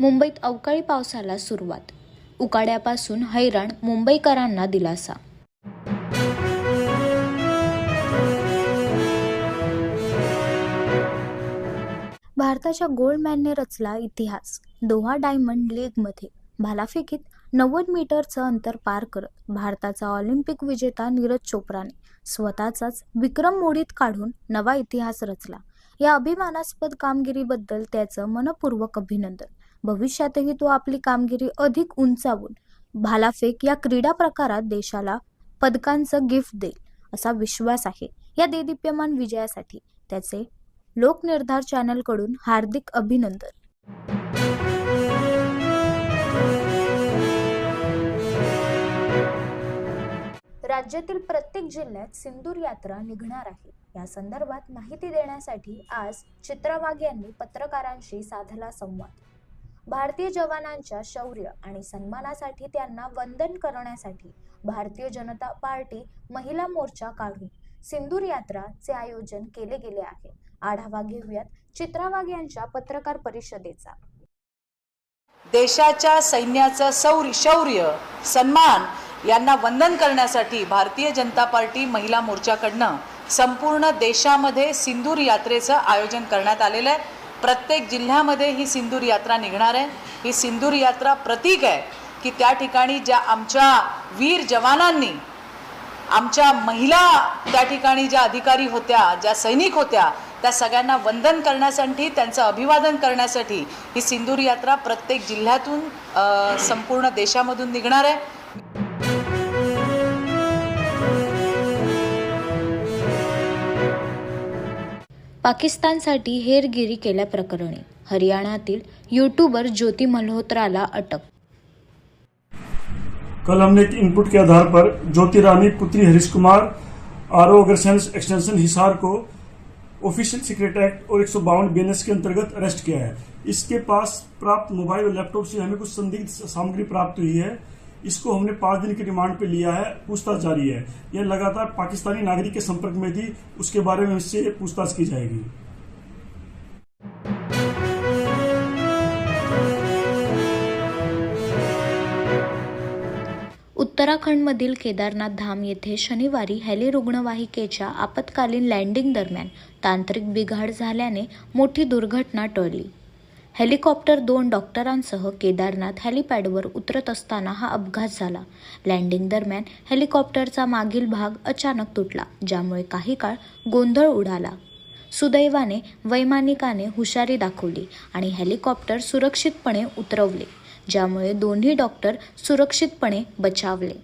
मुंबईत अवकाळी पावसाला सुरुवात. उकाड्यापासून हैराण मुंबईकरांना दिलासा. भारताच्या गोल्डमॅनने रचला इतिहास. दोहा डायमंड लीगमध्ये. भालाफेकीत नव्वद मीटरचं अंतर पार करत भारताचा ऑलिम्पिक विजेता नीरज चोप्राने स्वतःचाच विक्रम मोडीत काढून नवा इतिहास रचला. या अभिमानास्पद कामगिरीबद्दल त्याचं मनपूर्वक अभिनंदन. भविष्यातही तो आपली कामगिरी अधिक उंचावून भालाफेक या क्रीडा प्रकारात देशाला पदकांचं गिफ्ट देईल असा विश्वास आहे. या देदीप्यमान विजयासाठी त्याचे लोकनिर्धार चॅनलकडून हार्दिक अभिनंदन. राज्यातील प्रत्येक जिल्ह्यात सिंदूर यात्रा निघणार आहे. या संदर्भात माहिती देण्यासाठी आज चित्रा वाघ यांनी पत्रकारांशी साधला संवाद. भारतीय जवानांच्या शौर्य आणि सन्मानासाठी त्यांना वंदन करण्यासाठी भारतीय जनता पार्टी महिला मोर्चा काढून सिंदूर यात्राचे आयोजन केले गेले आहे. आढावा घेऊयात चित्रा वाघ यांच्या पत्रकार परिषदेचा. देशाच्या सैन्याचं सौर शौर्य सन्मान यांना वंदन करण्यासाठी भारतीय जनता पार्टी महिला मोर्चाकडनं संपूर्ण देशामध्ये सिंदूर यात्रेचं आयोजन करण्यात आलेलं आहे. प्रत्येक जिल्ह्यामध्ये ही सिंदूर यात्रा निघणार आहे. ही सिंदूर यात्रा प्रतीक आहे की त्या ठिकाणी ज्या आमच्या वीर जवानांनी आमच्या महिला त्या ठिकाणी ज्या अधिकारी होत्या ज्या सैनिक होत्या त्या सगळ्यांना वंदन करण्यासाठी त्यांचं अभिवादन करण्यासाठी ही सिंदूर यात्रा प्रत्येक जिल्ह्यातून संपूर्ण देशामधून निघणार आहे. पाकिस्तानसाठी हेरगिरी केल्याप्रकरणी हरियाणातील यूट्यूबर ज्योती मल्होत्राला अटक. कल हमने एक इनपुट के आधार पर ज्योति रानी पुत्री Harish Kumar R O extension Hisar को ऑफिशियल सीक्रेट एक्ट और एक सौ बावन बीएनएस के अंतर्गत अरेस्ट किया है। इसके पास प्राप्त मोबाइल और लैपटॉप से हमें कुछ संदिग्ध सामग्री प्राप्त हुई है। इसको हमने पांच दिन की रिमांड पे लिया है पूछताछ जारी है। यह लगातार पाकिस्तानी नागरिक के संपर्क में थी उसके बारे में इससे पूछताछ की जाएगी। उत्तराखंडमधील केदारनाथ धाम येथे शनिवारी हेली रुग्णवाहिकेच्या आपत्कालीन लँडिंग दरम्यान तांत्रिक बिघाड झाल्याने मोठी दुर्घटना टळली. हेलिकॉप्टर दोन डॉक्टरांसह केदारनाथ हेलिपॅडवर उतरत असताना हा अपघात झाला. लँडिंग दरम्यान हेलिकॉप्टरचा मागील भाग अचानक तुटला ज्यामुळे काही काळ गोंधळ उडाला. सुदैवाने वैमानिकाने हुशारी दाखवली आणि हेलिकॉप्टर सुरक्षितपणे उतरवले ज्यामुळे दोन्ही डॉक्टर सुरक्षितपणे बचावले.